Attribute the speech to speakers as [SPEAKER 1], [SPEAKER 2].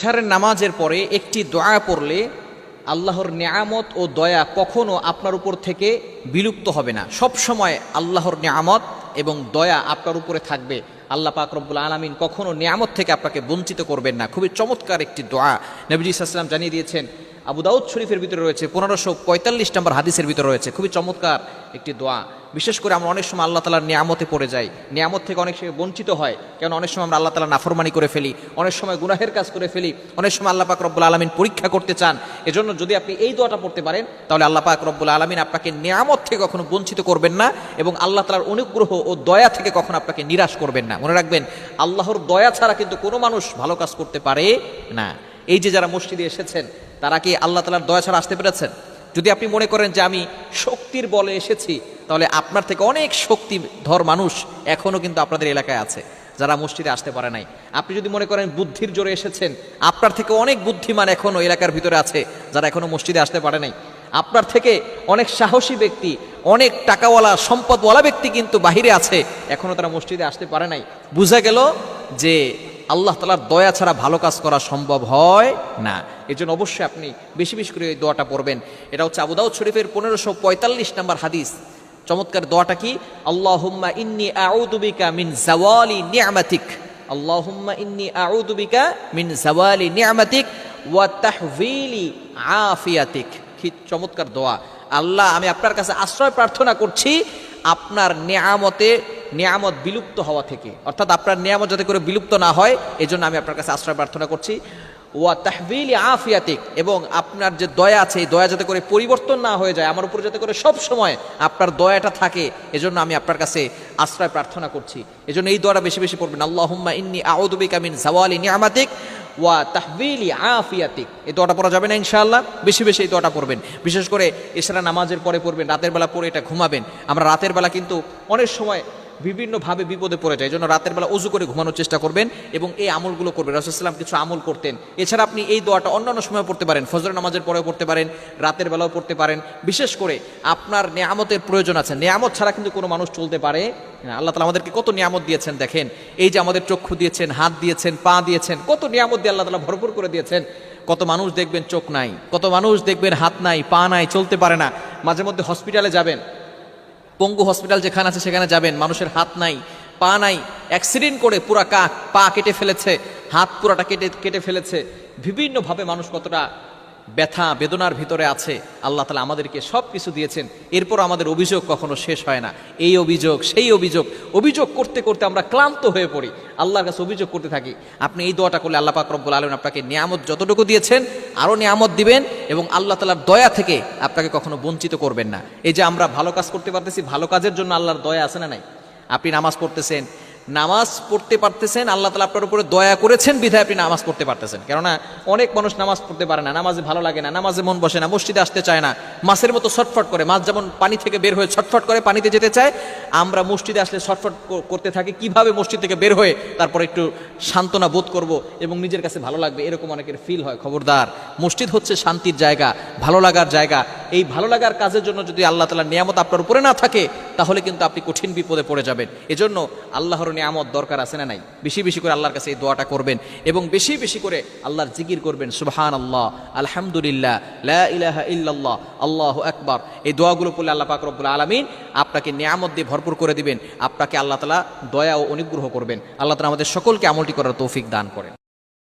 [SPEAKER 1] এশারের নামাজের পরে একটি দয়া পড়লে আল্লাহর নিয়ামত ও দয়া কখনো আপনার উপর থেকে বিলুপ্ত হবে না। সব সময় আল্লাহর নিয়ামত এবং দয়া আপনার উপরে থাকবে। আল্লাহ পাক রব্বুল আলমিন কখনো নিয়ামত থেকে আপনাকে বঞ্চিত করবেন না। খুবই চমৎকার একটি দোয়া। নবীজি ইসলাম জানিয়ে দিয়েছেন আবু দাউদ শরীফের ভিতরে রয়েছে পনেরোশো পঁয়তাল্লিশ নম্বর হাদিসের ভিতরে রয়েছে। খুবই চমৎকার একটি দোয়া। বিশেষ করে আমরা অনেক সময় আল্লাহ তালার নিয়ামতে পড়ে যাই। নিয়ামত থেকে অনেক সময় বঞ্চিত হয়। কেন অনেক সময় আমরা আল্লাহ তালা নাফরমানি করে ফেলি। অনেক সময় গুনাহের কাজ করে ফেলি। অনেক সময় আল্লাহ পাক রব্বুল আলমিন পরীক্ষা করতে চান। এজন্য যদি আপনি এই দোয়াটা পড়তে পারেন, তাহলে আল্লাহ পাক রব্বুল আলমিন আপনাকে নিয়ামত থেকে কখনো বঞ্চিত করবেন না এবং আল্লাহ তালার অনুগ্রহ ও দয়া থেকে কখনো আপনাকে নিরাশ করবেন না। মনে রাখবেন, আল্লাহর দয়া ছাড়া কিন্তু কোনো মানুষ ভালো কাজ করতে পারে না। এই যে যারা মসজিদে এসেছেন তারা কি আল্লাহ তালার দয়া ছাড়া আসতে পেরেছেন? যদি আপনি মনে করেন যে আমি শক্তির বলে এসেছি, তাহলে আপনার থেকে অনেক শক্তিধর মানুষ এখনও কিন্তু আপনাদের এলাকায় আছে, যারা মসজিদে আসতে পারে নাই। আপনি যদি মনে করেন বুদ্ধির জোরে এসেছেন, আপনার থেকে অনেক বুদ্ধিমান এখনও এলাকার ভিতরে আছে, যারা এখনও মসজিদে আসতে পারে নাই। আপনার থেকে অনেক সাহসী ব্যক্তি, অনেক টাকাওয়ালা, সম্পদওয়ালা ব্যক্তি কিন্তু বাহিরে আছে এখনও তারা মসজিদে আসতে পারে নাই। বোঝা গেল যে আল্লাহ তালার দয়া ছাড়া ভালো কাজ করা সম্ভব হয় না। এই জন্য অবশ্যই আপনি বেশি বেশি করে এই দোয়াটা পড়বেন। এটা হচ্ছে আবুদাউদ শরীফের পনেরোশো পঁয়তাল্লিশ নম্বর হাদিস। চমৎকার দোয়াটা কি? আল্লাহুম্মা ইন্নি আউদুবিকা মিন জাওয়ালি নিয়ামাতিক। আল্লাহুম্মা ইন্নি আউদুবিকা মিন জাওয়ালি নিয়ামাতিক ওয়া তাহভিলি আফিয়াতিক। কি চমৎকার দোয়া। আল্লাহ, আমি আপনার কাছে আশ্রয় প্রার্থনা করছি, আপনার নিয়ামতে নিয়ামত বিলুপ্ত হওয়া থেকে। অর্থাৎ আপনার নিয়ামত যাতে করে বিলুপ্ত না হয়, এজন্য আমি আপনার কাছে আশ্রয় প্রার্থনা করছি। ওয়া তাহবিলি আফিয়াতিক, এবং আপনার যে দয়া আছে, এই দয়া যাতে করে পরিবর্তন না হয়ে যায়, আমার উপর যাতে করে সব সময় আপনার দয়াটা থাকে, এজন্য আমি আপনার কাছে আশ্রয় প্রার্থনা করছি। এজন্য এই দোয়াটা বেশি বেশি পড়বেন। আল্লাহুম্মা ইন্নি আউদুবিকা মিন জাওয়ালি নিয়ামাতিক, ওয়া তাহবিলি আফিয়াতিক। এই দোয়াটা পড়া যাবে না, ইনশাআল্লাহ? বেশি বেশি এই দোয়াটা পড়বেন। বিশেষ করে এছাড়া নামাজের পরে পড়বেন, রাতের বেলা পড়ে এটা ঘুমাবেন। আমরা রাতের বেলা কিন্তু অনেক সময় বিভিন্নভাবে বিপদে পড়ে যায়। জন্য রাতের বেলা উজু করে ঘুমানোর চেষ্টা করবেন এবং এই আমলগুলো করবেন। রাসুলাম কিছু আমল করতেন। এছাড়া আপনি এই দোয়াটা অন্যান্য সময় পড়তে পারেন। ফজর নামাজের পরেও পড়তে পারেন, রাতের বেলাও পড়তে পারেন। বিশেষ করে আপনার নিয়ামতের প্রয়োজন আছে। নিয়ামত ছাড়া কিন্তু কোনো মানুষ চলতে পারে। আল্লাহ তালা আমাদেরকে কত নিয়ামত দিয়েছেন দেখেন। এই যে আমাদের চক্ষু দিয়েছেন, হাত দিয়েছেন, পা দিয়েছেন, কত নিয়ামত দিয়ে আল্লাহ তালা ভরপুর করে দিয়েছেন। কত মানুষ দেখবেন চোখ নাই, কত মানুষ দেখবেন হাত নাই, পা নাই, চলতে পারে না। মাঝে মধ্যে হসপিটালে যাবেন। পঙ্গু হসপিটাল যেখানে আছে, সেখানে যাবেন। মানুষের হাত নাই, পা নাই। অ্যাক্সিডেন্ট করে পুরা কাক, পা কেটে ফেলেছে, হাত পুরাটা কেটে কেটে ফেলেছে। বিভিন্নভাবে মানুষ কতটা ব্যথা বেদনার ভিতরে আছে, আল্লাহ তালা আমাদেরকে সব কিছু দিয়েছেন। এরপর আমাদের অভিযোগ কখনো শেষ হয় না। এই অভিযোগ, সেই অভিযোগ অভিযোগ করতে করতে আমরা ক্লান্ত হয়ে পড়ি। আল্লাহর কাছে অভিযোগ করতে থাকি। আপনি এই দোয়াটা করলে আল্লাহ পাক রব্বুল আলম আপনাকে নিয়ামত যতটুকু দিয়েছেন আরও নিয়ামত দিবেন এবং আল্লাহ তালার দয়া থেকে আপনাকে কখনো বঞ্চিত করবেন না। এই যে আমরা ভালো কাজ করতে পারতেছি, ভালো কাজের জন্য আল্লাহর দয়া আছে না নাই? আপনি নামাজ পড়তেছেন নামাজ পড়তে পারতেছেন, আল্লাহ তালা আপনার উপরে দয়া করেছেন, বিধায় আপনি নামাজ পড়তে পারতেছেন। কেননা অনেক মানুষ নামাজ পড়তে পারে না, নামাজে ভালো লাগে না, নামাজে মন বসে না, মসজিদে আসতে চায় না, মাছের মতো ছটফট করে, মাছ যেমন পানি থেকে বের হয়ে ছটফট করে পানিতে যেতে চায়, আমরা মসজিদে আসলে ছটফট করতে থাকি, কীভাবে মসজিদ থেকে বের হয়ে তারপর একটু সান্ত্বনা বোধ করব এবং নিজের কাছে ভালো লাগবে, এরকম অনেকের ফিল হয়। খবরদার, মসজিদ হচ্ছে শান্তির জায়গা, ভালো লাগার জায়গা এই ভালো লাগার কাজের জন্য যদি আল্লাহ তালার নিয়ামত আপনার উপরে না থাকে, তাহলে কিন্তু আপনি কঠিন বিপদে পড়ে যাবেন। এজন্য আল্লাহর নিয়ামত দরকার আছে না নাই? বেশি বেশি করে আল্লাহর কাছে এই দোয়াটা করবেন এবং বেশি বেশি করে আল্লাহর জিকির করবেন সুবহান আল্লাহ আলহামদুলিল্লাহ, লা ইলাহা ইল্লাল্লাহ, আল্লাহ আকবার। এই দোয়াগুলো পড়লে আল্লাহ পাক রব্বুল আলমিন আপনাকে নিয়ামত দিয়ে ভরপুর করে দিবেন, আপনাকে আল্লাহ তালা দয়া ও অনুগ্রহ করবেন। আল্লাহ তালা আমাদের সকলকে আমলটি করার তৌফিক দান করেন।